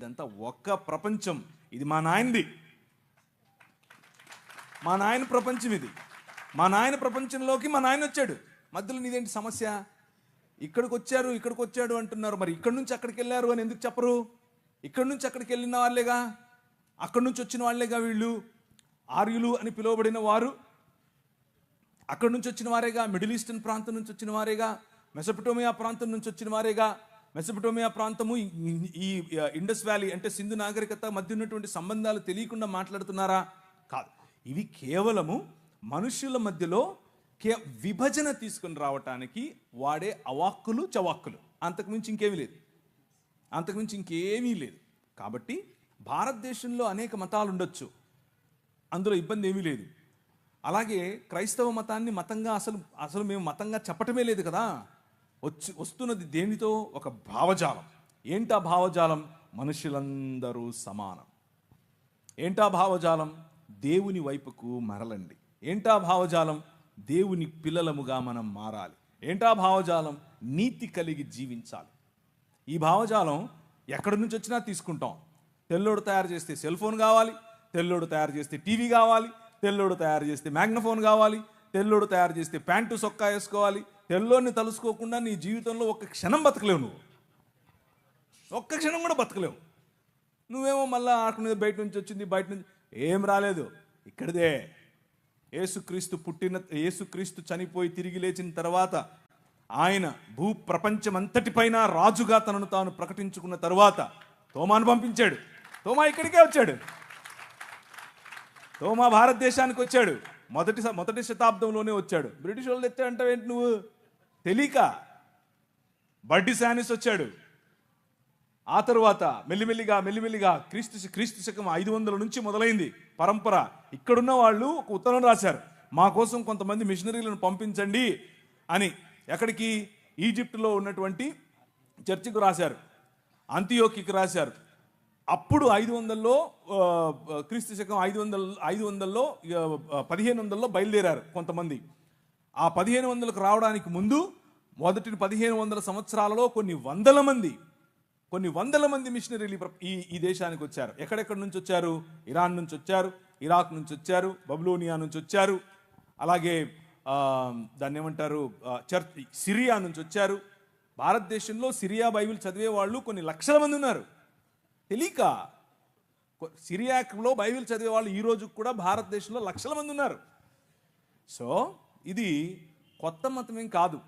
ఇదంతా ఒక్క ప్రపంచం. ఇది మా నాయనది. మా నాయన ప్రపంచం ఇది. మా నాయన ప్రపంచంలోకి మా నాయన వచ్చాడు. మధ్యలో నీదేంటి సమస్య? ఇక్కడికి వచ్చారు ఇక్కడికి వచ్చాడు అంటున్నారు. మరి ఇక్కడి నుంచి అక్కడికి వెళ్ళారు అని ఎందుకు చెప్పరు? ఇక్కడి నుంచి అక్కడికి వెళ్ళిన వాళ్ళేగా? అక్కడి నుంచి వచ్చిన వాళ్ళేగా వీళ్ళు? ఆర్యులు అని పిలువబడిన వారు? అక్కడి నుంచి వచ్చిన వారేగా? మిడిల్ ఈస్టర్న్ ప్రాంతం నుంచి వచ్చిన వారేగా? మెసపటోమియా ప్రాంతం నుంచి వచ్చిన వారేగా? మెసపటోమియా ప్రాంతము ఈ- ఇండస్ వ్యాలీ అంటే సింధు నాగరికత మధ్య ఉన్నటువంటి సంబంధాలు తెలియకుండా మాట్లాడుతున్నారా? కాదు. ఇవి కేవలము మనుషుల మధ్యలో కే విభజన తీసుకుని రావటానికి వాడే అవాక్కులు చవాక్కులు. అంతకుమించి ఇంకేమీ లేదు. అంతకుమించి ఇంకేమీ లేదు. కాబట్టి భారతదేశంలో అనేక మతాలు ఉండొచ్చు. అందులో ఇబ్బంది ఏమీ లేదు. అలాగే క్రైస్తవ మతాన్ని మతంగా అసలు అసలు మేము మతంగా చెప్పటమే లేదు కదా. వచ్చి వస్తున్నది దేనితో? ఒక భావజాలం. ఏంటా భావజాలం? మనుషులందరూ సమానం. ఏంటా భావజాలం? దేవుని వైపుకు మరలండి. ఏంటా భావజాలం? దేవుని పిల్లలముగా మనం మారాలి. ఏంటా భావజాలం? నీతి కలిగి జీవించాలి. ఈ భావజాలం ఎక్కడి నుంచి వచ్చినా తీసుకుంటాం. తెల్లోడు తయారు చేస్తే సెల్ ఫోన్ కావాలి తెల్లోడు తయారు చేస్తే టీవీ కావాలి తెల్లోడు తయారు చేస్తే మ్యాగ్నఫోన్ కావాలి తెల్లోడు తయారు చేస్తే ప్యాంటు సొక్కా వేసుకోవాలి తెల్లోని తలుసుకోకుండా నీ జీవితంలో ఒక్క క్షణం బతకలేవు నువ్వు. ఒక్క క్షణం కూడా బతకలేవు. నువ్వేమో మళ్ళీ ఆడుకునేది బయట నుంచి వచ్చింది బయట నుంచి ఏం రాలేదు. ఇక్కడిదే. ఏసుక్రీస్తు పుట్టిన ఏసుక్రీస్తు చనిపోయి తిరిగి లేచిన తర్వాత ఆయన భూ ప్రపంచమంతటిపైన రాజుగా తనను తాను ప్రకటించుకున్న తర్వాత తోమాను పంపించాడు. తోమా ఇక్కడికే వచ్చాడు. తోమా భారతదేశానికి వచ్చాడు. మొదటి మొదటి శతాబ్దంలోనే వచ్చాడు. బ్రిటిష్ వాళ్ళు తెచ్చాడంటే ఏంటి నువ్వు? తెలియక బడ్డి శానిస్ వచ్చాడు. ఆ తరువాత మెల్లిమెల్లిగా మెల్లిమెల్లిగా క్రీస్తు క్రీస్తు శకం ఐదు వందల నుంచి మొదలైంది పరంపర. ఇక్కడున్న వాళ్ళు ఒక ఉత్తరం రాశారు. మా కోసం కొంతమంది మిషనరీలను పంపించండి అని ఎక్కడికి? ఈజిప్టులో ఉన్నటువంటి చర్చికి రాశారు. అంత్యోకికి రాశారు. అప్పుడు ఐదు వందల్లో క్రీస్తు శకం ఐదు వందల ఐదు వందల్లో పదిహేను వందల్లో బయలుదేరారు కొంతమంది. ఆ పదిహేను వందలకు రావడానికి ముందు మొదటి పదిహేను వందల సంవత్సరాలలో కొన్ని వందల మంది కొన్ని వందల మంది మిషనరీలు ఈ ఈ ఈ దేశానికి వచ్చారు. ఎక్కడెక్కడి నుంచి వచ్చారు? ఇరాన్ నుంచి వచ్చారు ఇరాక్ నుంచి వచ్చారు బబులోనియా నుంచి వచ్చారు అలాగే దాన్ని ఏమంటారు? చర్చ్ సిరియా నుంచి వచ్చారు. భారతదేశంలో సిరియా బైబిల్ చదివే వాళ్ళు కొన్ని లక్షల మంది ఉన్నారు. తెలియక సిరియాలో బైబిల్ చదివే వాళ్ళు ఈరోజు కూడా భారతదేశంలో లక్షల మంది ఉన్నారు. సో ఇది కొత్త మతమేం కాదు.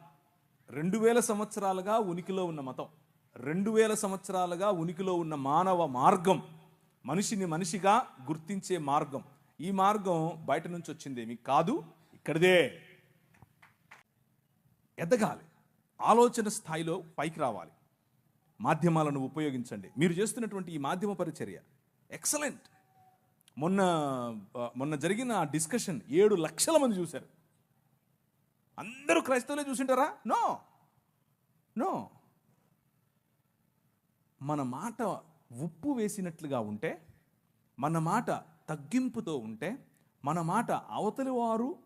రెండు వేల సంవత్సరాలుగా ఉనికిలో ఉన్న మతం. రెండు వేల సంవత్సరాలుగా ఉనికిలో ఉన్న మానవ మార్గం మనిషిని మనిషిగా గుర్తించే మార్గం. ఈ మార్గం బయట నుంచి వచ్చిందేమి కాదు ఇక్కడిదే. ఎదగాలి. ఆలోచన స్థాయిలో పైకి రావాలి. మాధ్యమాలను ఉపయోగించండి. మీరు చేస్తున్నటువంటి ఈ మాధ్యమ పరిచర్య ఎక్సలెంట్. మొన్న మొన్న జరిగిన డిస్కషన్ ఏడు లక్షల మంది చూశారు. అందరూ క్రైస్తవులే చూసింటారా? నో. నో. మన మాట ఉప్పు వేసినట్లుగా ఉంటే మన మాట తగ్గింపుతో ఉంటే మన మాట అవతలి వారు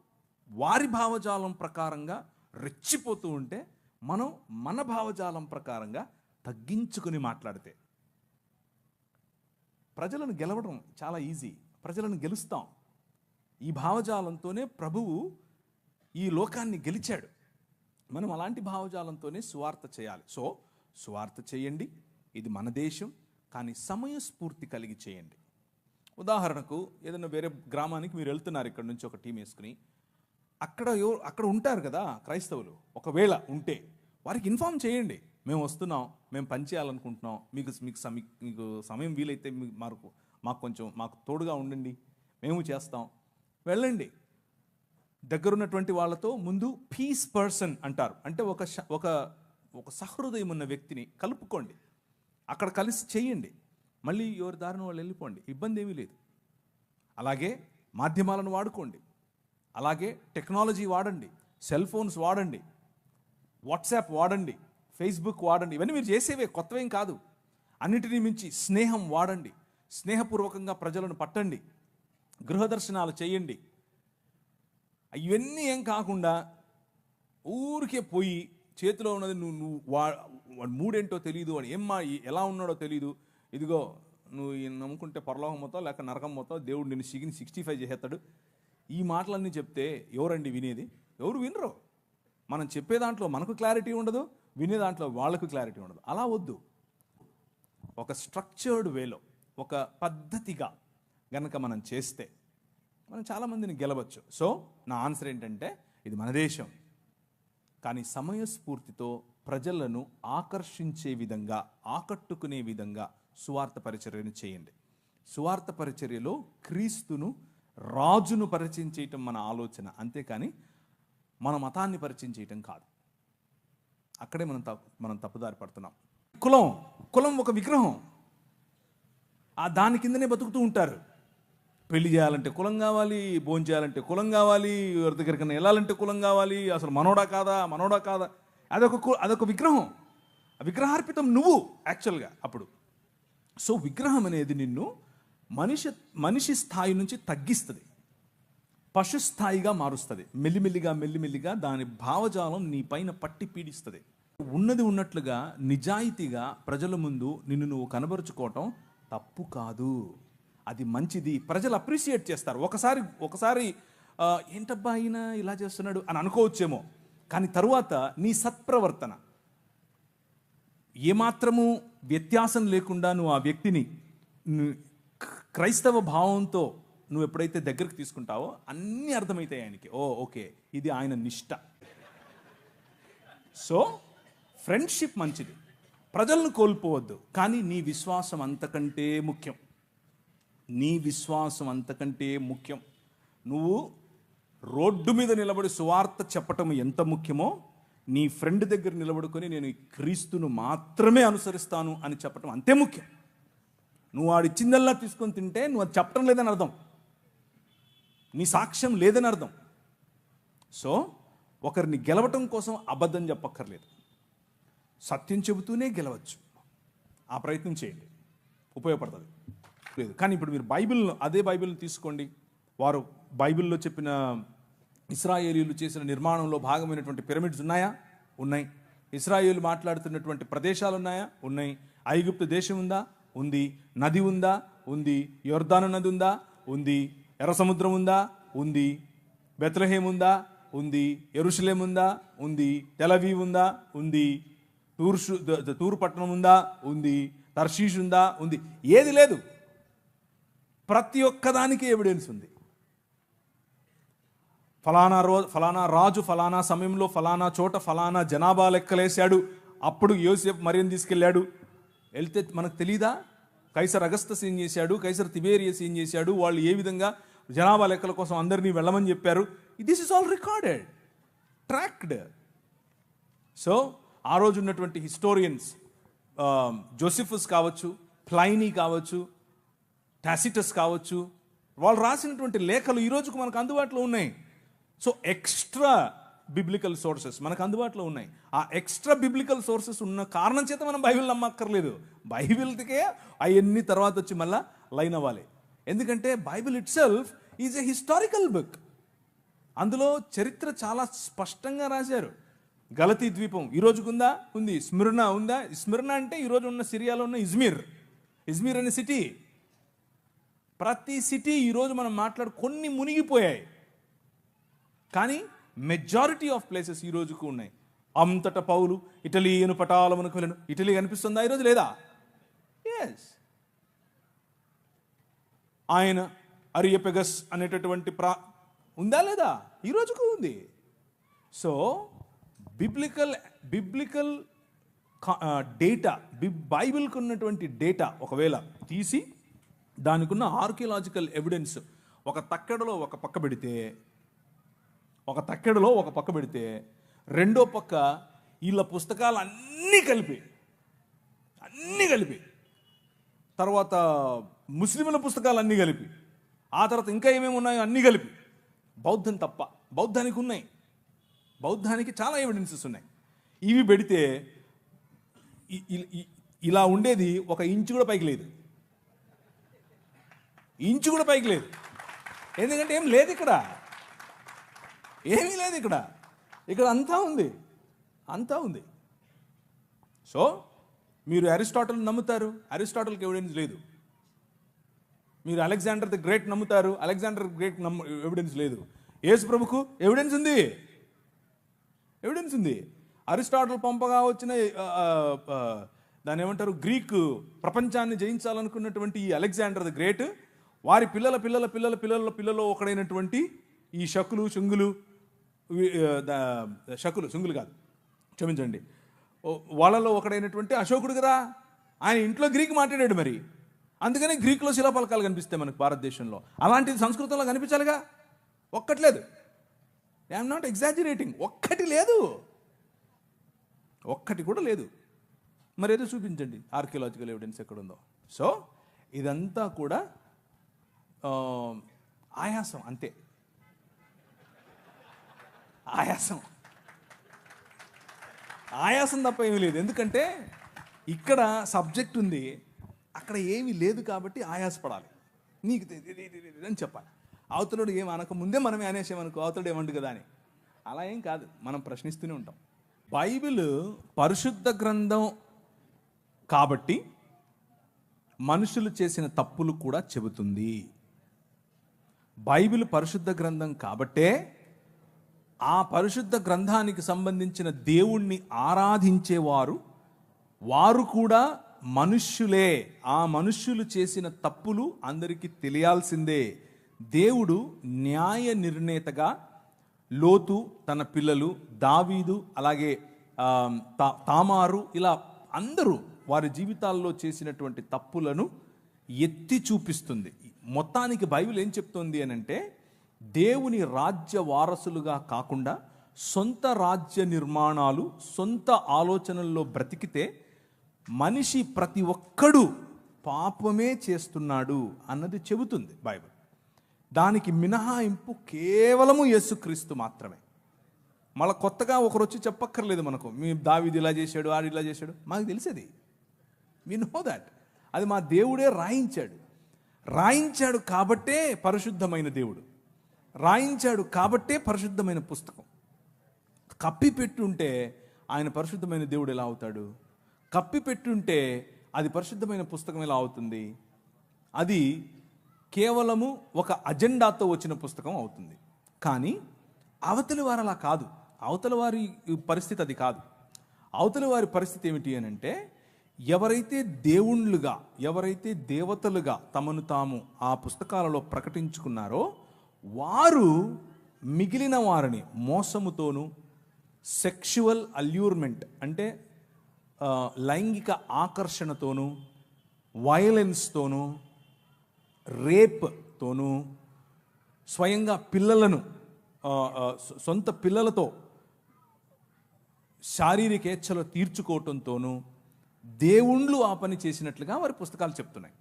వారి భావజాలం ప్రకారంగా రెచ్చిపోతూ ఉంటే మనం మన భావజాలం ప్రకారంగా తగ్గించుకుని మాట్లాడితే. ప్రజలను గెలవడం చాలా ఈజీ. ప్రజలను గెలుస్తాం. ఈ భావజాలంతోనే ప్రభువు ఈ లోకాన్ని గెలిచాడు. మనం అలాంటి భావజాలంతోనే సువార్త చేయాలి. సో సువార్త చేయండి. ఇది మన దేశం కానీ సమయస్ఫూర్తి కలిగి చేయండి. ఉదాహరణకు ఏదైనా వేరే గ్రామానికి మీరు వెళ్తున్నారు ఇక్కడ నుంచి ఒక టీం వేసుకుని. అక్కడ అక్కడ ఉంటారు కదా క్రైస్తవులు. ఒకవేళ ఉంటే వారికి ఇన్ఫామ్ చేయండి. మేము వస్తున్నాం మేము పని చేయాలనుకుంటున్నాం. మీకు మీకు సమీ మీకు సమయం వీలైతే మాకు మాకు కొంచెం మాకు తోడుగా ఉండండి. మేము చేస్తాం. వెళ్ళండి. దగ్గరున్నటువంటి వాళ్ళతో ముందు పీస్ పర్సన్ అంటారు. అంటే ఒక ఒక ఒక సహృదయం ఉన్న వ్యక్తిని కలుపుకోండి. అక్కడ కలిసి చేయండి. మళ్ళీ ఎవరి దారిన వాళ్ళు వెళ్ళిపోండి. ఇబ్బంది ఏమీ లేదు. అలాగే మాధ్యమాలను వాడుకోండి. అలాగే టెక్నాలజీ వాడండి. సెల్ ఫోన్స్ వాడండి. వాట్సాప్ వాడండి. ఫేస్బుక్ వాడండి. ఇవన్నీ మీరు చేసేవే కొత్తవేం కాదు. అన్నిటినీ మించి స్నేహం వాడండి. స్నేహపూర్వకంగా ప్రజలను పట్టండి. గృహదర్శనాలు చేయండి. ఇవన్నీ ఏం కాకుండా ఊరికే పోయి చేతిలో ఉన్నది నువ్వు నువ్వు వా వాడి మూడేంటో తెలియదు వాడు ఏం మా ఎలా ఉన్నాడో తెలియదు ఇదిగో నువ్వు ఈయన నమ్ముకుంటే పరలోకం మొత్తం లేక నరకం మొత్తం దేవుడు నిన్ను సిగిని సిక్స్టీ ఫైవ్ చేసేస్తాడు. ఈ మాటలన్నీ చెప్తే ఎవరండి వినేది? ఎవరు వినరు. మనం చెప్పే దాంట్లో మనకు క్లారిటీ ఉండదు వినే దాంట్లో వాళ్ళకు క్లారిటీ ఉండదు. అలా వద్దు. ఒక స్ట్రక్చర్డ్ వేలో ఒక పద్ధతిగా గనక మనం చేస్తే మనం చాలామందిని గెలవచ్చు. సో నా ఆన్సర్ ఏంటంటే ఇది మన దేశం. కానీ సమయస్ఫూర్తితో ప్రజలను ఆకర్షించే విధంగా ఆకట్టుకునే విధంగా సువార్త పరిచర్యను చేయండి. సువార్త పరిచర్యలో క్రీస్తును రాజును పరిచయం చేయటం మన ఆలోచన. అంతేకాని మన మతాన్ని పరిచయం చేయటం కాదు. అక్కడే మనం తప్పు మనం తప్పుదారి పడుతున్నాం. కులం కులం ఒక విగ్రహం. ఆ దాని కిందనే బతుకుతూ ఉంటారు. పెళ్ళి చేయాలంటే కులం కావాలి భోజనం చేయాలంటే కులం కావాలి ఎవరి దగ్గరికైనా వెళ్ళాలంటే కులం కావాలి అసలు మనోడా కాదా మనోడా కాదా? అదొక కు- అదొక విగ్రహం. విగ్రహార్పితం నువ్వు యాక్చువల్గా అప్పుడు. సో విగ్రహం అనేది నిన్ను మనిషి మనిషి స్థాయి నుంచి తగ్గిస్తుంది. పశు స్థాయిగా మారుస్తుంది. మెల్లిమెల్లిగా మెల్లిమెల్లిగా దాని భావజాలం నీ పైన పట్టి పీడిస్తుంది. ఉన్నది ఉన్నట్లుగా నిజాయితీగా ప్రజల ముందు నిన్ను నువ్వు కనబరుచుకోవటం తప్పు కాదు. అది మంచిది. ప్రజలు అప్రిషియేట్ చేస్తారు. ఒకసారి ఒకసారి ఏంటబ్బా ఆయన ఇలా చేస్తున్నాడు? అని అనుకోవచ్చేమో. కానీ తరువాత నీ సత్ప్రవర్తన. ఏమాత్రము వ్యత్యాసం లేకుండా నువ్వు ఆ వ్యక్తిని క్రైస్తవ భావంతో నువ్వు ఎప్పుడైతే దగ్గరికి తీసుకుంటావో అన్నీ అర్థమవుతాయి ఆయనకి. Oh okay. ఇది ఆయన నిష్ట. సో ఫ్రెండ్షిప్ మంచిది. ప్రజలను కోల్పోవద్దు. కానీ నీ విశ్వాసం అంతకంటే ముఖ్యం. నీ విశ్వాసం అంతకంటే ముఖ్యం. నువ్వు రోడ్డు మీద నిలబడి సువార్త చెప్పటం ఎంత ముఖ్యమో నీ ఫ్రెండ్ దగ్గర నిలబడుకొని నేను క్రీస్తును మాత్రమే అనుసరిస్తాను అని చెప్పటం అంతే ముఖ్యం. నువ్వు వాడిచ్చిందల్లా తీసుకొని తింటే నువ్వు అది చెప్పటం లేదని అర్థం. నీ సాక్ష్యం లేదని అర్థం. సో ఒకరిని గెలవటం కోసం అబద్ధం చెప్పక్కర్లేదు. సత్యం చెబుతూనే గెలవచ్చు. ఆ ప్రయత్నం చేయండి. ఉపయోగపడుతుంది. లేదు కానీ ఇప్పుడు మీరు బైబిల్ అదే బైబిల్ని తీసుకోండి. వారు బైబిల్లో చెప్పిన ఇస్రాయేలీలు చేసిన నిర్మాణంలో భాగమైనటువంటి పిరమిడ్స్ ఉన్నాయా? ఉన్నాయి. ఇస్రాయేలు మాట్లాడుతున్నటువంటి ప్రదేశాలు ఉన్నాయా. ఉన్నాయి ఐగుప్తు దేశం ఉందా? ఉంది. నది ఉందా? ఉంది. యొర్దాను నది ఉందా? ఉంది. ఎర్ర సముద్రం ఉందా? ఉంది. బెత్లహేం ఉందా? ఉంది. ఎరుషులేం ఉందా? ఉంది. తెలవీ ఉందా? ఉంది. తూర్షు ద- తూరు పట్టణం ఉందా? ఉంది. తర్షీష్ ఉందా? ఉంది. ఏది లేదు. ప్రతి ఒక్కదానికి ఎవిడెన్స్ ఉంది. ఫలానా రో ఫలానా రాజు ఫలానా సమయంలో ఫలానా చోట ఫలానా జనాభా లెక్కలేశాడు. అప్పుడు యోసేఫ్ మరియని తీసుకెళ్ళాడు. వెళ్తే మనకు తెలీదా? కైసర్ అగస్తస్ ఏం చేశాడు కైసర్ తిబేరియస్ ఏం చేశాడు. వాళ్ళు ఏ విధంగా జనాభా లెక్కల కోసం అందరినీ వెళ్ళమని చెప్పారు. This is all recorded tracked so ఆ రోజు ఉన్నటువంటి హిస్టోరియన్స్ జోసిఫస్ um, కావచ్చు ప్లైనీ కావచ్చు టాసిటస్ కావచ్చు. వాళ్ళు రాసినటువంటి లేఖలు ఈరోజుకు మనకు అందుబాటులో ఉన్నాయి. సో ఎక్స్ట్రా బిబ్లికల్ సోర్సెస్ మనకు అందుబాటులో ఉన్నాయి. ఆ ఎక్స్ట్రా బిబ్లికల్ సోర్సెస్ ఉన్న కారణం చేత మనం బైబిల్ నమ్మక్కర్లేదు. బైబిల్కే అవన్నీ తర్వాత వచ్చి మళ్ళీ లైన్ అవ్వాలి. ఎందుకంటే Bible itself is a historical book అందులో చరిత్ర చాలా స్పష్టంగా రాశారు. గలతీ ద్వీపం ఈ రోజుకు ఉందా. ఉంది స్మిర్నా ఉందా? స్మిర్నా అంటే ఈరోజు ఉన్న సిరియాలో ఉన్న ఇజ్మీర్. ఇజ్మీర్ అనే సిటీ ప్రతి సిటీ ఈరోజు మనం మాట్లాడు కొన్ని మునిగిపోయాయి. కానీ మెజారిటీ ఆఫ్ ప్లేసెస్ ఈరోజుకు ఉన్నాయి. అంతట పౌలు ఇటలీను పటాలమునకు వెళ్ళను ఇటలీ కనిపిస్తుందా ఈరోజు లేదా? ఎస్ ఆయన అరియపెగస్ అనేటటువంటి ప్రా ఉందా లేదా? ఈ రోజుకు ఉంది. So biblical biblical data B బైబిల్కి ఉన్నటువంటి డేటా ఒకవేళ తీసి దానికి ఉన్న ఆర్కియలాజికల్ ఎవిడెన్స్ ఒక తక్కెడలో ఒక పక్క పెడితే ఒక తక్కెడలో ఒక పక్క పెడితే రెండో పక్క వీళ్ళ పుస్తకాలు అన్నీ కలిపి అన్నీ కలిపి తర్వాత ముస్లింల పుస్తకాలు అన్నీ కలిపి ఆ తర్వాత ఇంకా ఏమేమి ఉన్నాయో అన్నీ కలిపి బౌద్ధం తప్ప బౌద్ధానికి ఉన్నాయి. బౌద్ధానికి చాలా ఎవిడెన్సెస్ ఉన్నాయి. ఇవి పెడితే ఇలా ఉండేది ఒక ఇంచు కూడా పైకి లేదు. ఇంచు కూడా పైకి లేదు. ఎందుకంటే ఏం లేదు ఇక్కడ. ఏమీ లేదు ఇక్కడ. ఇక్కడ అంతా ఉంది. అంతా ఉంది. సో మీరు అరిస్టాటల్ నమ్ముతారు. అరిస్టాటల్కి ఎవిడెన్స్ లేదు. మీరు అలెగ్జాండర్ ది గ్రేట్ నమ్ముతారు. అలెగ్జాండర్ గ్రేట్ నమ్ము ఎవిడెన్స్ లేదు. యేసు ప్రభుకు ఎవిడెన్స్ ఉంది. ఎవిడెన్స్ ఉంది. అరిస్టాటల్ పంపగా వచ్చిన దాని దాన్ని ఏమంటారు? గ్రీక్ ప్రపంచాన్ని జయించాలనుకున్నటువంటి ఈ అలెగ్జాండర్ ది గ్రేట్ వారి పిల్లల పిల్లల పిల్లల పిల్లల పిల్లలో ఒకడైనటువంటి ఈ శకులు శుంగులు షకులు శకులు శుంగులు కాదు క్షమించండి. వాళ్ళలో ఒకడైనటువంటి అశోకుడు కదా ఆయన ఇంట్లో గ్రీక్ మాట్లాడాడు మరి. అందుకని గ్రీక్లో శిలాపలకాలు కనిపిస్తాయి మనకు భారతదేశంలో. అలాంటిది సంస్కృతంలో కనిపించాలిగా? ఒక్కట్లేదు. ఐఎమ్ నాట్ ఎగ్జాజినేటింగ్ ఒక్కటి లేదు. ఒక్కటి కూడా లేదు. మరి ఏదో చూపించండి. ఆర్కియలాజికల్ ఎవిడెన్స్ ఎక్కడుందో. సో ఇదంతా కూడా Um, ఆయాసం అంతే. ఆయాసం. ఆయాసం తప్ప ఏమీ లేదు. ఎందుకంటే ఇక్కడ సబ్జెక్ట్ ఉంది. అక్కడ ఏమీ లేదు కాబట్టి ఆయాసపడాలి. నీకు అని చెప్పాలి. అవతలుడు ఏం అనక ముందే మనమే అనేసామనుకో అవతలుడు ఏమండు కదా అని. అలా ఏం కాదు. మనం ప్రశ్నిస్తూనే ఉంటాం. బైబిల్ పరిశుద్ధ గ్రంథం కాబట్టి మనుషులు చేసిన తప్పులు కూడా చెబుతుంది. బైబిల్ పరిశుద్ధ గ్రంథం కాబట్టే ఆ పరిశుద్ధ గ్రంథానికి సంబంధించిన దేవుణ్ణి ఆరాధించేవారు వారు కూడా మనుష్యులే. ఆ మనుష్యులు చేసిన తప్పులు అందరికీ తెలియాల్సిందే. దేవుడు న్యాయ నిర్ణేతగా లోతు తన పిల్లలు దావీదు అలాగే తా- తామారు ఇలా అందరూ వారి జీవితాల్లో చేసినటువంటి తప్పులను ఎత్తి చూపిస్తుంది. మొత్తానికి బైబిల్ ఏం చెప్తుంది అని అంటే దేవుని రాజ్య వారసులుగా కాకుండా సొంత రాజ్య నిర్మాణాలు సొంత ఆలోచనల్లో బ్రతికితే మనిషి ప్రతి ఒక్కడు పాపమే చేస్తున్నాడు అన్నది చెబుతుంది బైబిల్. దానికి మినహాయింపు కేవలము యేసుక్రీస్తు మాత్రమే. మళ్ళీ కొత్తగా ఒకరు వచ్చి చెప్పక్కర్లేదు మనకు. మీ దావిది ఇలా చేశాడు ఆడు ఇలా చేశాడు. మాకు తెలిసేది. వి నో దాట్ అది మా దేవుడే రాయించాడు. రాయించాడు కాబట్టే పరిశుద్ధమైన దేవుడు. రాయించాడు కాబట్టే పరిశుద్ధమైన పుస్తకం. కప్పి పెట్టుంటే ఆయన పరిశుద్ధమైన దేవుడు ఎలా అవుతాడు? కప్పి పెట్టుంటే అది పరిశుద్ధమైన పుస్తకం ఎలా అవుతుంది? అది కేవలము ఒక అజెండాతో వచ్చిన పుస్తకం అవుతుంది. కానీ అవతలి వారు అలా కాదు. అవతల వారి పరిస్థితి అది కాదు. అవతల వారి పరిస్థితి ఏమిటి అని అంటే ఎవరైతే దేవుళ్ళుగా ఎవరైతే దేవతలుగా తమను తాము ఆ పుస్తకాలలో ప్రకటించుకున్నారో వారు మిగిలిన వారిని మోసముతోనూ సెక్షువల్ అల్యూర్మెంట్ అంటే లైంగిక ఆకర్షణతోనూ వయలెన్స్తోనూ రేప్తోనూ స్వయంగా పిల్లలను సొంత పిల్లలతో శారీరక ఏచ్ఛలు తీర్చుకోవటంతోనూ దేవుళ్ళు ఆ పని చేసినట్లుగా వారి పుస్తకాలు చెప్తున్నాయి.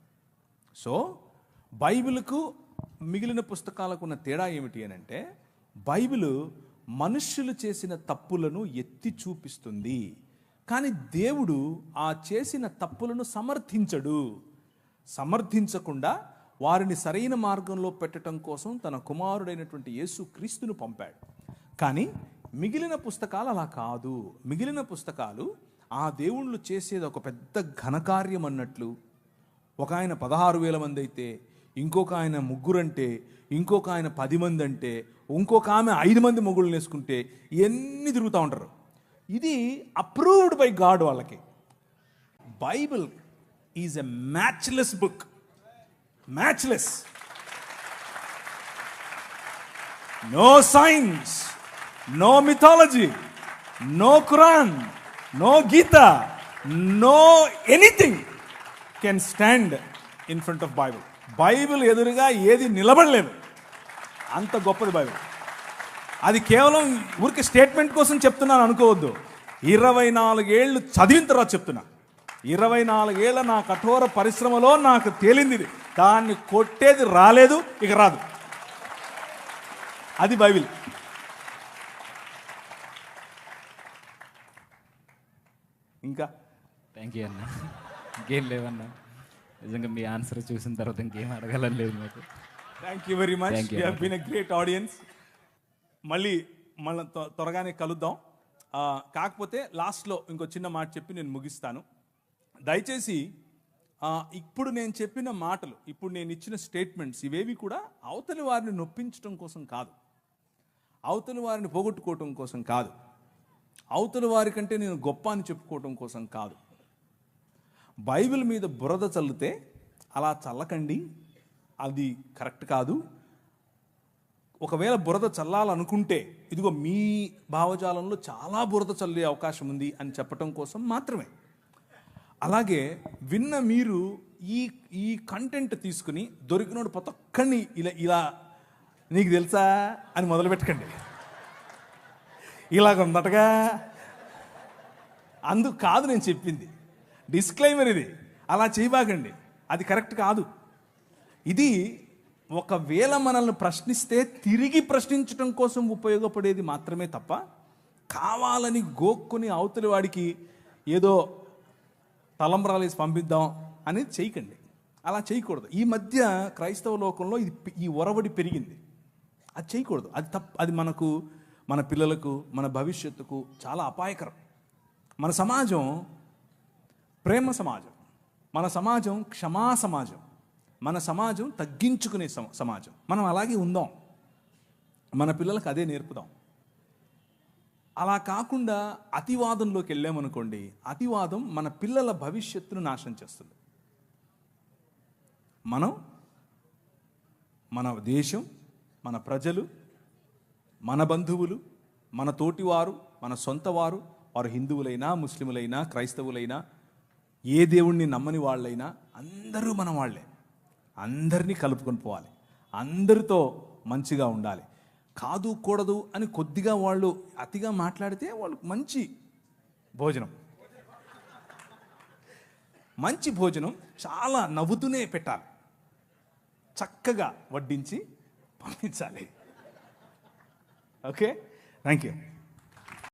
సో బైబిల్కు మిగిలిన పుస్తకాలకు ఉన్న తేడా ఏమిటి అని అంటే బైబిల్ మనుష్యులు చేసిన తప్పులను ఎత్తి చూపిస్తుంది. కానీ దేవుడు ఆ చేసిన తప్పులను సమర్థించడు. సమర్థించకుండా వారిని సరైన మార్గంలో పెట్టడం కోసం తన కుమారుడైనటువంటి యేసు క్రీస్తును పంపాడు. కానీ మిగిలిన పుస్తకాలు అలా కాదు. మిగిలిన పుస్తకాలు ఆ దేవుళ్ళు చేసేది ఒక పెద్ద ఘనకార్యం అన్నట్లు. ఒక ఆయన పదహారు వేల మంది అయితే ఇంకొక ఆయన ముగ్గురంటే ఇంకొక ఆయన పది మంది అంటే ఇంకొక ఆమె ఐదు మంది మొగుళ్ళు వేసుకుంటే ఇవన్నీ తిరుగుతూ ఉంటారు? ఇది అప్రూవ్డ్ బై గాడ్ వాళ్ళకి. Bible is a matchless book matchless no science no mythology no Quran no Gita no anything can stand in front of Bible Bible ఎదురుగా ఏది నిలబడలేదు. అంత గొప్పది బైబిల్ అది కేవలం ఊరికి స్టేట్మెంట్ కోసం చెప్తున్నాను అనుకోవద్దు. ఇరవై నాలుగేళ్ళు చదివిన తర్వాత చెప్తున్నా. ఇరవై నాలుగేళ్ళ నా కఠోర పరిశ్రమలో నాకు తేలింది ఇది. దాన్ని కొట్టేది రాలేదు ఇక రాదు. అది బైబిల్ ఇంకా థ్యాంక్ యూ అన్న ఇంకేం లేవన్నా. నిజంగా మీ ఆన్సర్ చూసిన తర్వాత ఇంకేం అడగాలని లేదు నాకు thank you very much. You been a great audience మళ్ళీ మళ్ళీ త్వ- త్వరగానే కలుద్దాం. కాకపోతే లాస్ట్లో ఇంకో చిన్న మాట చెప్పి నేను ముగిస్తాను. దయచేసి ఇప్పుడు నేను చెప్పిన మాటలు ఇప్పుడు నేను ఇచ్చిన స్టేట్మెంట్స్ ఇవేవి కూడా అవతలి వారిని నొప్పించడం కోసం కాదు. అవతలి వారిని పోగొట్టుకోవటం కోసం కాదు. అవతలి వారి కంటే నేను గొప్ప అని చెప్పుకోవటం కోసం కాదు. బైబిల్ మీద బురద చల్లితే అలా చల్లకండి. అది కరెక్ట్ కాదు. ఒకవేళ బురద చల్లాలనుకుంటే ఇదిగో మీ భావజాలంలో చాలా బురద చల్లే అవకాశం ఉంది అని చెప్పటం కోసం మాత్రమే. అలాగే విన్న మీరు ఈ ఈ కంటెంట్ తీసుకుని దొరికినోడు ప్రతి ఒక్కడిని ఇలా ఇలా నీకు తెలుసా అని మొదలు పెట్టకండి ఇలాగ ఉందటగా అందుకు కాదు నేను చెప్పింది. డిస్క్లైమర్ ఇది. అలా చేయబాకండి. అది కరెక్ట్ కాదు. ఇది ఒకవేళ మనల్ని ప్రశ్నిస్తే తిరిగి ప్రశ్నించడం కోసం ఉపయోగపడేది మాత్రమే తప్ప కావాలని గోక్కుని అవతలి వాడికి ఏదో తలంబరాలు వేసి పంపిద్దాం అనేది చేయకండి. అలా చేయకూడదు. ఈ మధ్య క్రైస్తవ లోకంలో ఇది ఈ ఒరవడి పెరిగింది. అది చేయకూడదు. అది తప్ప అది మనకు మన పిల్లలకు మన భవిష్యత్తుకు చాలా అపాయకరం. మన సమాజం ప్రేమ సమాజం. మన సమాజం క్షమా సమాజం. మన సమాజం తగ్గించుకునే సమాజం. మనం అలాగే ఉందాం. మన పిల్లలకు అదే నేర్పుదాం. అలా కాకుండా అతివాదంలోకి వెళ్ళామనుకోండి అతివాదం మన పిల్లల భవిష్యత్తును నాశనం చేస్తుంది. మనం మన దేశం మన ప్రజలు మన బంధువులు మన తోటివారు మన సొంత వారు వారు హిందువులైనా ముస్లిములైనా క్రైస్తవులైనా ఏ దేవుణ్ణి నమ్మని వాళ్ళైనా అందరూ మన వాళ్ళే. అందరినీ కలుపుకొని పోవాలి. అందరితో మంచిగా ఉండాలి. కాదు కూడదు అని కొద్దిగా వాళ్ళు అతిగా మాట్లాడితే వాళ్ళకి మంచి భోజనం. మంచి భోజనం చాలా నవ్వుతూనే పెట్టాలి. చక్కగా వడ్డించి పంపించాలి. ఓకే? Thank you